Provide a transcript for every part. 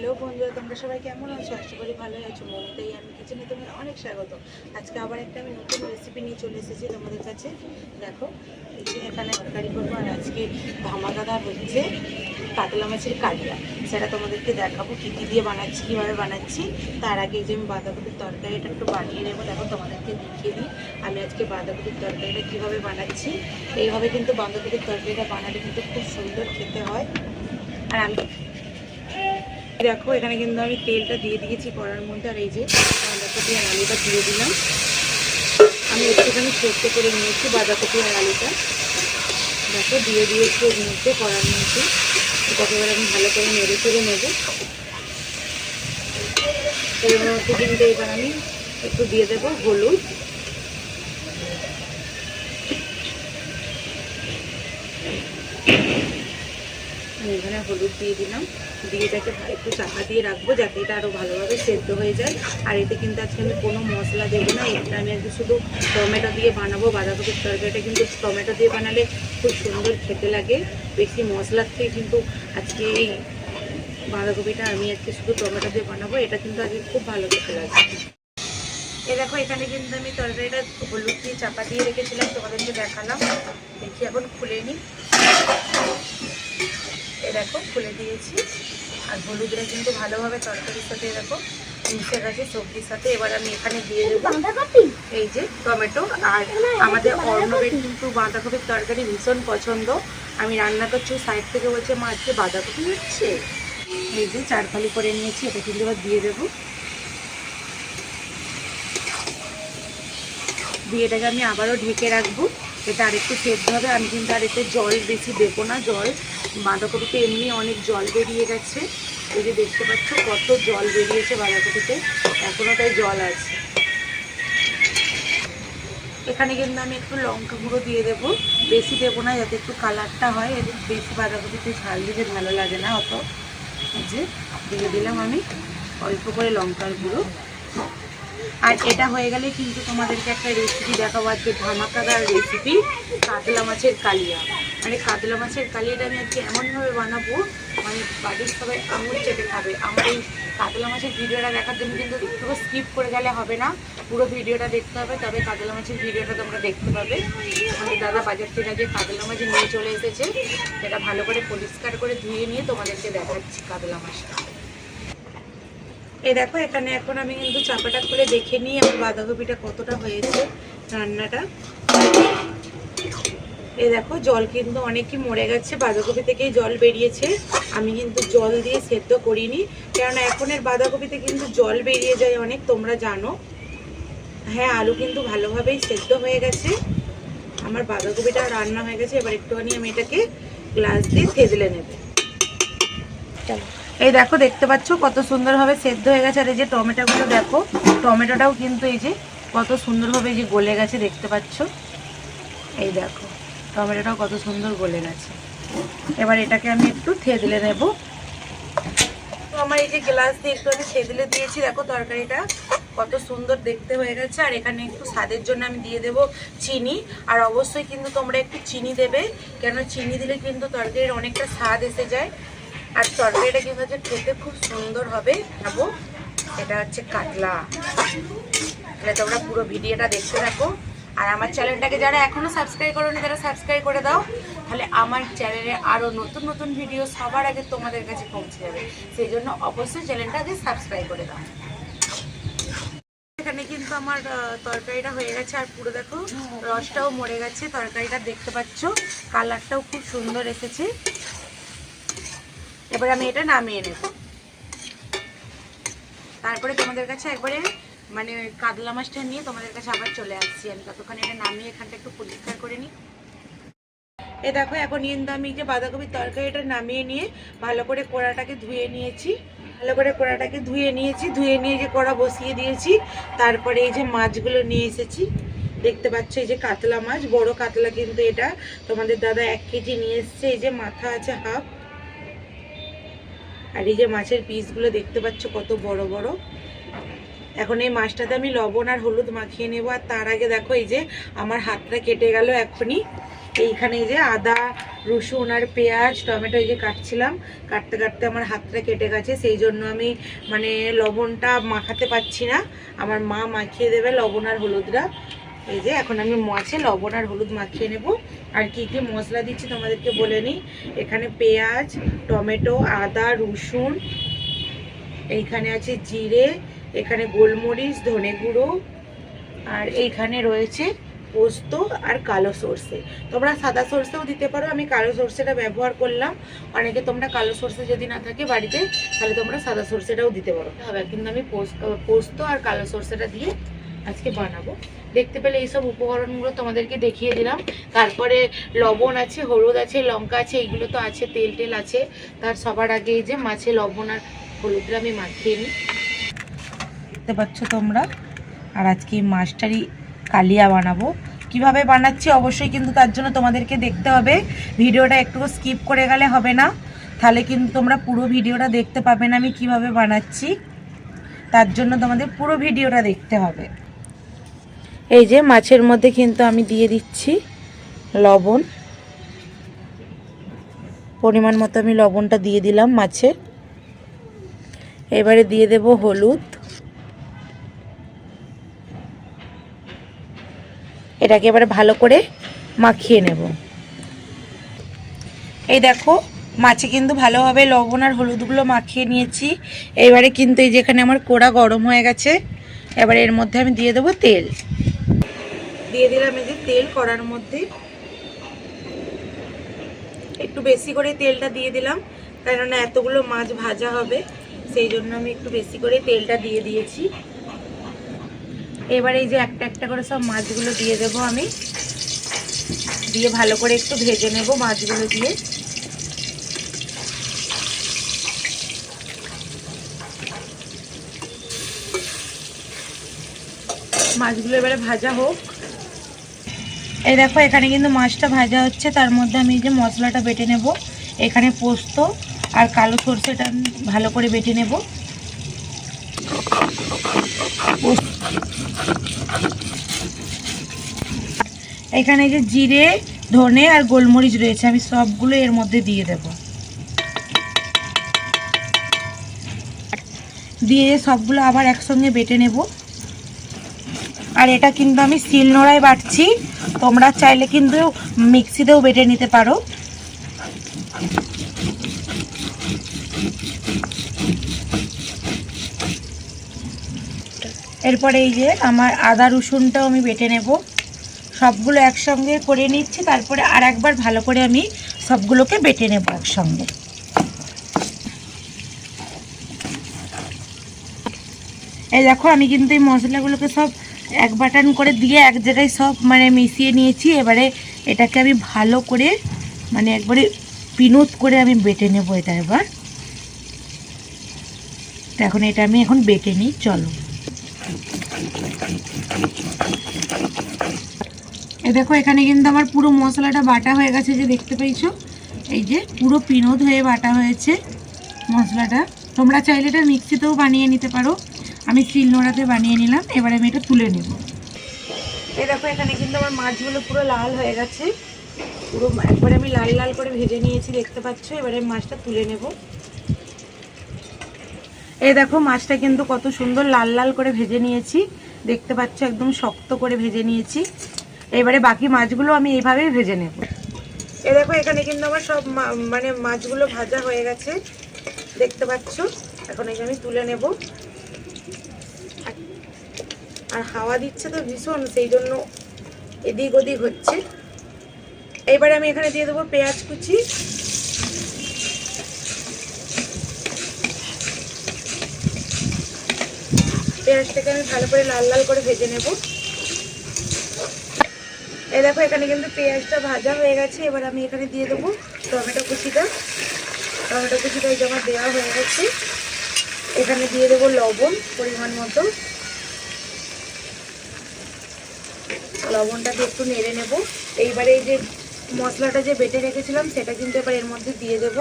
Hello বন্ধুরা, তোমরা সবাই কেমন আছো? আশা করি ভালোই আছো। মমতাই আমি কিচেনে তোমার অনেক স্বাগত। আজকে আবার একটা আমি নতুন রেসিপি নিয়ে চলে এসেছি তোমাদের কাছে। দেখো এখানে তরকারি করব আর আজকে ধামাকাদার হচ্ছে কাতলা মাছের কালিয়া। সেটা তোমাদেরকে দেখাবো কী কী দিয়ে বানাচ্ছি, কীভাবে বানাচ্ছি। তার আগে যে আমি বাঁধাকপির তরকারিটা একটু বানিয়ে নেব। দেখো, তোমাদেরকে দেখিয়ে দিই। আমি আজকে বাঁধাকপির তরকারিটা কীভাবে বানাচ্ছি। এইভাবে কিন্তু বাঁধাকপির তরকারিটা বানালে কিন্তু খুব সুন্দর খেতে হয়। আর আমি দেখো, এখানে কিন্তু আমি তেলটা দিয়ে দিয়েছি কড়ার মধ্যে, আর এই যে বাঁধাকপি আর আলুটা দিয়ে দিলাম। আমি একটুখানি সেদ্ধ করে নিয়েছি, বাঁধাকপি আর আলুটা। দেখো, দিয়ে দিয়েছি এর মধ্যে কড়ার মধ্যে। এটাকে আমি ভালো করে নেড়ে চেড়ে নেব। এর মধ্যে কিন্তু এবার আমি একটু দিয়ে দেবো হলুদ। এখানে হলুদ দিয়ে দিলাম। দিয়ে এটাকে একটু চাপা দিয়ে রাখব যাতে এটা আরও ভালোভাবে সেদ্ধ হয়ে যায়। আর এতে কিন্তু আজকে আমি কোনো মশলা দেবো না। এটা আমি আজকে শুধু টমেটো দিয়ে বানাবো। বাঁধাকপির তরকারিটা কিন্তু টমেটো দিয়ে বানালে খুব সুন্দর খেতে লাগে। বেশি মশলার থেকে কিন্তু আজকে এই বাঁধাকপিটা আমি আজকে শুধু টমেটো দিয়ে বানাবো। এটা কিন্তু আজকে খুব ভালো খেতে লাগে। এ দেখো, এখানে কিন্তু আমি তরকারিটা হলুদ দিয়ে চাপা দিয়ে রেখেছিলাম। তোমাদেরকে দেখালাম। দেখি, এখন খুলে নিই। এ দেখো খুলে দিয়েছি। আর হলুদটা কিন্তু ভালোভাবে তরকারির সাথে এ দেখো মিশে গেছে সবজির সাথে। এবার আমি এখানে দিয়ে দেবো এই যে টমেটো। আর আমাদের অর্ণবের কিন্তু বাঁধাকপির তরকারি ভীষণ পছন্দ। আমি রান্না করছি সাইড থেকে বলছে মা আজকে বাঁধাকপি হচ্ছে। এই যে চারফালি করে নিয়েছি এটা কিন্তু এবার দিয়ে দেবো। দিয়ে এটাকে আমি আবারও ঢেকে রাখব। এটা আরেকটু সেদ্ধ হবে। আমি কিন্তু আর এতে জল বেশি দেবো না জল। বাঁধাকপিতে এমনি অনেক জল বেরিয়ে গেছে। এই যে দেখতে পাচ্ছ, কত জল বেরিয়েছে বাঁধাকপিতে। এখনও তাই জল আছে। এখানে কিন্তু আমি একটু লঙ্কা গুঁড়ো দিয়ে দেবো। বেশি দেবো না, যাতে একটু কালারটা হয়। এদের বেশি বাঁধাকপিতে ঝাল দিতে ভালো লাগে না অত। যে দিয়ে দিলাম আমি অল্প করে লঙ্কার গুঁড়ো। আর এটা হয়ে গেলে কিন্তু তোমাদেরকে একটা রেসিপি দেখাবো আজকে ধামাকাদার রেসিপি কাতলা মাছের কালিয়া। মানে কাতলা মাছের কালিয়াটা আমি আজকে এমনভাবে বানাবো মানে বাড়ির সবাই আঙুল চেটে খাবে। আমার এই কাতলা মাছের ভিডিওটা দেখার জন্য কিন্তু পুরো স্কিপ করে গেলে হবে না। পুরো ভিডিওটা দেখতে হবে, তবে কাতলা মাছের ভিডিওটা তোমরা দেখতে পাবে। আমাদের দাদা বাজার থেকে যে কাতলা মাছ নিয়ে চলে এসেছে। সেটা ভালো করে পরিষ্কার করে ধুয়ে নিয়ে তোমাদেরকে দেখাচ্ছি কাতলা মাছটা। এই দেখো, এখানে এখন আমি কিন্তু চাপাটা খুলে দেখে নিই আমার বাঁধাকপিটা কতটা হয়েছে রান্নাটা। এই দেখো, জল কিন্তু অনেকই মরে গেছে, বাঁধাকপি থেকেই জল বেরিয়েছে। আমি কিন্তু জল দিয়ে সেদ্ধ করিনি, কেননা এখনের বাঁধাকপিতে কিন্তু জল বেরিয়ে যায় অনেক, তোমরা জানো। হ্যাঁ আলু কিন্তু ভালোভাবেই সেদ্ধ হয়ে গেছে। আমার বাঁধাকপিটা রান্না হয়ে গেছে, এবার একটুখানি আমি এটাকে গ্লাস দিয়ে থেজলে নেব। চলো। এই দেখো, দেখতে পাচ্ছ কত সুন্দরভাবে সেদ্ধ হয়ে গেছে। আর এই যে টমেটোগুলো দেখো, টমেটোটাও কিন্তু এই যে কত সুন্দরভাবে যে গলে গেছে, দেখতে পাচ্ছ? এই দেখো, টমেটোটাও কত সুন্দর গলে গেছে। এবার এটাকে আমি একটু থেদলে নেব। আমার এই যে গ্লাস দিয়ে একটু আমি থেদলে দিয়েছি, দেখো তরকারিটা কত সুন্দর দেখতে হয়ে গেছে। আর এখানে একটু স্বাদের জন্য আমি দিয়ে দেব চিনি। আর অবশ্যই কিন্তু তোমরা একটু চিনি দেবে, কেন চিনি দিলে কিন্তু তরকারির অনেকটা স্বাদ এসে যায়। আর তরকারিটা কিন্তু হচ্ছে খেতে খুব সুন্দর হবে। খাব। এটা হচ্ছে কাতলা। তাহলে তোমরা পুরো ভিডিওটা দেখতে থাকো। আর আমার চ্যানেলটাকে যারা এখনও সাবস্ক্রাইব করোনি, তারা সাবস্ক্রাইব করে দাও। তাহলে আমার চ্যানেলে আরও নতুন নতুন ভিডিও সবার আগে তোমাদের কাছে পৌঁছে যাবে। সেই জন্য অবশ্যই চ্যানেলটাকে সাবস্ক্রাইব করে দাও। এখানে কিন্তু আমার তরকারিটা হয়ে গেছে। আর পুরো দেখো, রসটাও মরে গেছে। তরকারিটা দেখতে পাচ্ছ। কালারটাও খুব সুন্দর এসেছে। এবার আমি এটা নামিয়ে নেব। তারপরে তোমাদের কাছে একবারে মানে কাতলা মাছটা নিয়ে তোমাদের কাছে আবার চলে আসছি। আমি ততক্ষণ এটা নামিয়ে এখানটা একটু পরিষ্কার করে নিই। এ দেখো, এখন কিন্তু আমি যে বাঁধাকপির তরকারিটা নামিয়ে নিয়ে ভালো করে কড়াটাকে ধুয়ে নিয়েছি। ভালো করে কড়াটাকে ধুয়ে নিয়েছি, ধুয়ে নিয়ে যে কড়া বসিয়ে দিয়েছি। তারপরে এই যে মাছগুলো নিয়ে এসেছি। দেখতে পাচ্ছ এই যে কাতলা মাছ, বড় কাতলা কিন্তু এটা। তোমাদের দাদা এক কেজি নিয়ে এসছে, এই যে মাথা আছে হাফ। আর এই যে মাছের পিসগুলো দেখতে পাচ্ছ কত বড় বড়। এখন এই মাছটাতে আমি লবণ আর হলুদ মাখিয়ে নেব। আর তার আগে দেখো এই যে আমার হাতটা কেটে গেল এখনই এইখানে এই যে আদা, রসুন আর পেঁয়াজ, টমেটো এই যে কাটছিলাম। কাটতে কাটতে আমার হাতটা কেটে গেছে। সেই জন্য আমি মানে লবণটা মাখাতে পারছি না। আমার মা মাখিয়ে দেবে লবণ আর হলুদটা। এই যে এখন আমি মাছে লবণ আর হলুদ মাখিয়ে নেব। আর কি কি মশলা দিচ্ছি তোমাদেরকে বলে নিই। এখানে পেঁয়াজ, টমেটো, আদা, রসুন, এইখানে আছে জিরে, এখানে গোলমরিচ, ধনে গুঁড়ো, আর এইখানে রয়েছে পোস্ত আর কালো সর্ষে। তোমরা সাদা সর্ষেও দিতে পারো, আমি কালো সর্ষেটা ব্যবহার করলাম। অনেকে তোমরা কালো সর্ষে যদি না থাকে বাড়িতে, তাহলে তোমরা সাদা সর্ষেটাও দিতে পারো। কিন্তু আমি পোস্ত পোস্ত আর কালো সর্ষেটা দিয়ে আজকে বানাবো। দেখতে পেলে এইসব উপকরণগুলো তোমাদেরকে দেখিয়ে দিলাম। তারপরে লবণ আছে, হলুদ আছে, লঙ্কা আছে, এইগুলো তো আছে, তেল টেল আছে। তার সবার আগে যে মাছে লবণ আর হলুদটা আমি মাখিয়ে নিই। দেখতে পাচ্ছ তোমরা? আর আজকে মাছটারই কালিয়া বানাবো। কীভাবে বানাচ্ছি অবশ্যই কিন্তু তার জন্য তোমাদেরকে দেখতে হবে। ভিডিওটা একটু স্কিপ করে গেলে হবে না। তাহলে কিন্তু তোমরা পুরো ভিডিওটা দেখতে পাবে না আমি কীভাবে বানাচ্ছি। তার জন্য তোমাদের পুরো ভিডিওটা দেখতে হবে। এই যে মাছের মধ্যে কিন্তু আমি দিয়ে দিচ্ছি লবণ। পরিমাণ মতো আমি লবণটা দিয়ে দিলাম মাছে এবারে দিয়ে দেব হলুদ। এটাকে এবারে ভালো করে মাখিয়ে নেব। এই দেখো, মাছে কিন্তু ভালোভাবে লবণ আর হলুদগুলো মাখিয়ে নিয়েছি। এবারে কিন্তু এই যেখানে আমার কোড়া গরম হয়ে গেছে, এবারে এর মধ্যে আমি দিয়ে দেবো তেল। দিয়ে দিলাম এই যে তেল কড়ার মধ্যে। একটু বেশি করে তেলটা দিয়ে দিলাম, কেননা এতগুলো মাছ ভাজা হবে, সেই জন্য আমি একটু বেশি করে তেলটা দিয়ে দিয়েছি। এবার এই যে একটা একটা করে সব মাছগুলো দিয়ে দেব আমি। দিয়ে ভালো করে একটু ভেজে নেব মাছগুলো দিয়ে। মাছগুলো এবারে ভাজা হোক। এই দেখো, এখানে কিন্তু মাছটা ভাজা হচ্ছে। তার মধ্যে আমি যে মশলাটা বেটে নেব। এখানে পোস্ত আর কালো সর্ষেটা ভালো করে বেটে নেব। এখানে যে জিরে, ধনে আর গোলমরিচ রয়েছে। আমি সবগুলো এর মধ্যে দিয়ে দেব। দিয়ে সবগুলো আবার একসঙ্গে বেটে নেব। আর এটা কিন্তু আমি শিলনোড়ায় বাটছি। তোমরা চাইলে কিন্তু মিক্সিতেও বেটে নিতে পারো। এরপরে এই যে আমার আদা রসুনটাও আমি বেটে নেব। সবগুলো একসঙ্গে করে নিচ্ছি, তারপরে আর একবার ভালো করে আমি সবগুলোকে বেটে নেব একসঙ্গে। এই দেখো, আমি কিন্তু এই মশলাগুলোকে সব এক বাটান করে দিয়ে এক জায়গায় সব মানে মিশিয়ে নিয়েছি। এবারে এটাকে আমি ভালো করে মানে একবারে পিনুত করে আমি বেটে নেব এটা এবার। তো এখন এটা আমি এখন বেটে নিই, চলো। এ দেখো, এখানে কিন্তু আমার পুরো মশলাটা বাটা হয়ে গেছে, যে দেখতে পেয়েছ? এই যে পুরো পিনোদ হয়ে বাটা হয়েছে মশলাটা। তোমরা চাইলে এটা মিক্সিতেও বানিয়ে নিতে পারো। আমি শিলনোড়াতে বানিয়ে নিলাম, এবার আমি এটা তুলে নেব। এই দেখো, এখানে কিন্তু আমার মাছগুলো পুরো লাল হয়ে গেছে। পুরো একবারে আমি লাল লাল করে ভেজে নিয়েছি, দেখতে পাচ্ছ? এবারে আমি মাছটা তুলে নেব। এই দেখো, মাছটা কিন্তু কত সুন্দর লাল লাল করে ভেজে নিয়েছি। দেখতে পাচ্ছ? একদম শক্ত করে ভেজে নিয়েছি। এবারে বাকি মাছগুলো আমি এইভাবেই ভেজে নেব। এ দেখো, এখানে কিন্তু আমার সব মানে মাছগুলো ভাজা হয়ে গেছে। দেখতে পাচ্ছ? এখন এই আমি তুলে নেব। আর হাওয়া দিচ্ছে তো ভীষণ, সেই জন্য এদিক ওদিক হচ্ছে। এবারে আমি এখানে দিয়ে দেবো পেঁয়াজ কুচি। পেঁয়াজটাকে আমি ভালো করে লাল লাল করে ভেজে নেব। এ দেখো, এখানে কিন্তু পেঁয়াজটা ভাজা হয়ে গেছে। এবার আমি এখানে দিয়ে দেবো টমেটো কুচিটা। টমেটো কুচিটা এই আমার দেওয়া হয়ে গেছে। এখানে দিয়ে দেবো লবণ, পরিমাণ মতো। লবণটাকে একটু নেড়ে নেব। এইবারে এই যে মশলাটা যে বেটে রেখেছিলাম, সেটা কিন্তু এবার এর মধ্যে দিয়ে দেব।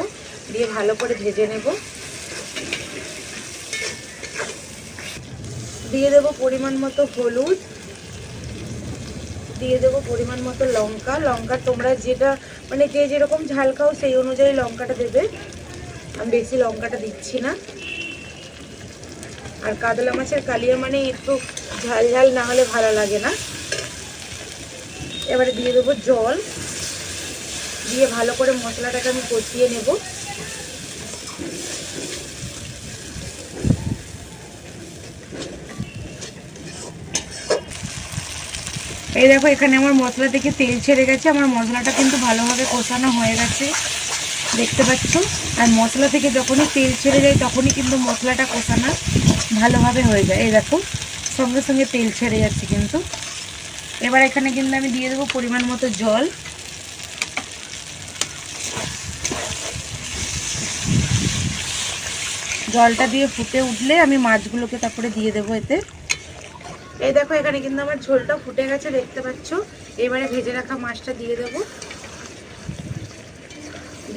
দিয়ে ভালো করে ভেজে নেব। দিয়ে দেব পরিমাণ মতো হলুদ। দিয়ে দেবো পরিমাণ মতো লঙ্কা। লঙ্কা তোমরা যেটা মানে যে যেরকম ঝাল খাও সেই অনুযায়ী লঙ্কাটা দেবে। আমি বেশি লঙ্কাটা দিচ্ছি না। আর কাতলা মাছের কালিয়া মানে একটু ঝাল ঝাল না হলে ভালো লাগে না। এবারে দিয়ে দেবো জল। দিয়ে ভালো করে মশলাটাকে আমি কষিয়ে নেব। এই দেখো, এখানে আমার মশলা থেকে তেল ছেড়ে গেছে। আমার মশলাটা কিন্তু ভালোভাবে কষানো হয়ে গেছে। দেখতে পাচ্ছ? আর মশলা থেকে যখনই তেল ছেড়ে যায়, তখনই কিন্তু মশলাটা কষানো ভালোভাবে হয়ে যায়। এই দেখো, সঙ্গে সঙ্গে তেল ছেড়ে যাচ্ছে কিন্তু। এবার এখানে কিন্তু আমি দিয়ে দেবো পরিমাণ মতো জল। জলটা দিয়ে ফুটে উঠলে আমি মাছগুলোকে তারপরে দিয়ে দেবো এতে। এই দেখো, এখানে কিন্তু আমার ঝোলটা ফুটে গেছে, দেখতে পাচ্ছ? এবারে ভেজে রাখা মাছটা দিয়ে দেবো।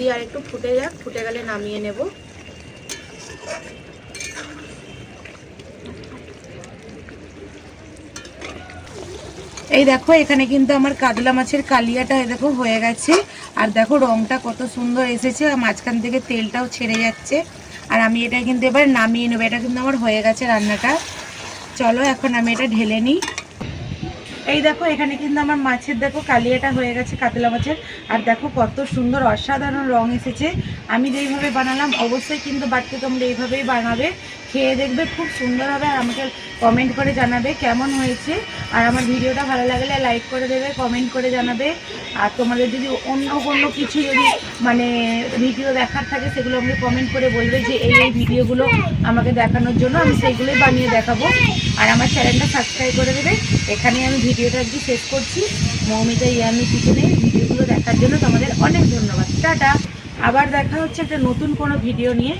দিয়ে আর একটু ফুটে যাক, ফুটে গেলে নামিয়ে নেব। এই দেখো, এখানে কিন্তু আমার কাতলা মাছের কালিয়াটা দেখো, হয়ে গেছে। আর দেখো, রংটা কত সুন্দর এসেছে, আর মাঝখান থেকে তেলটাও ছেড়ে যাচ্ছে। আর আমি এটা কিন্তু এবার নামিয়ে নেব, এটা কিন্তু আমার হয়ে গেছে রান্নাটা। চলো, এখন আমি এটা ঢেলে নিই। এই দেখো, এখানে কিন্তু আমার মাছের দেখো কালিয়াটা হয়ে গেছে কাতলা মাছের। আর দেখো কত সুন্দর অসাধারণ রং এসেছে। আমি যেইভাবে বানালাম, অবশ্যই কিন্তু বাড়িতে তোমরা এইভাবেই বানাবে। খেয়ে দেখবে, খুব সুন্দর হবে। আর আমাকে কমেন্ট করে জানাবে কেমন হয়েছে। আর আমার ভিডিওটা ভালো লাগলে লাইক করে দেবে কমেন্ট করে জানাবে। আর তোমাদের যদি অন্য কোনো কিছু যদি মানে ভিডিও দেখার থাকে, সেগুলো আমাকে কমেন্ট করে বলবে যে এই এই ভিডিওগুলো আমাকে দেখানোর জন্য আমি সেইগুলোই বানিয়ে দেখাবো। আর আমার চ্যানেলটা সাবস্ক্রাইব করে দেবে। এখানে আমি ভিডিওটা আজকে শেষ করছি। মৌমিতা, ইয়ামি কিচেনে ভিডিওগুলো দেখার জন্য তোমাদের অনেক ধন্যবাদ। টাটা। আবার দেখা হচ্ছে একটা নতুন কোনো ভিডিও নিয়ে।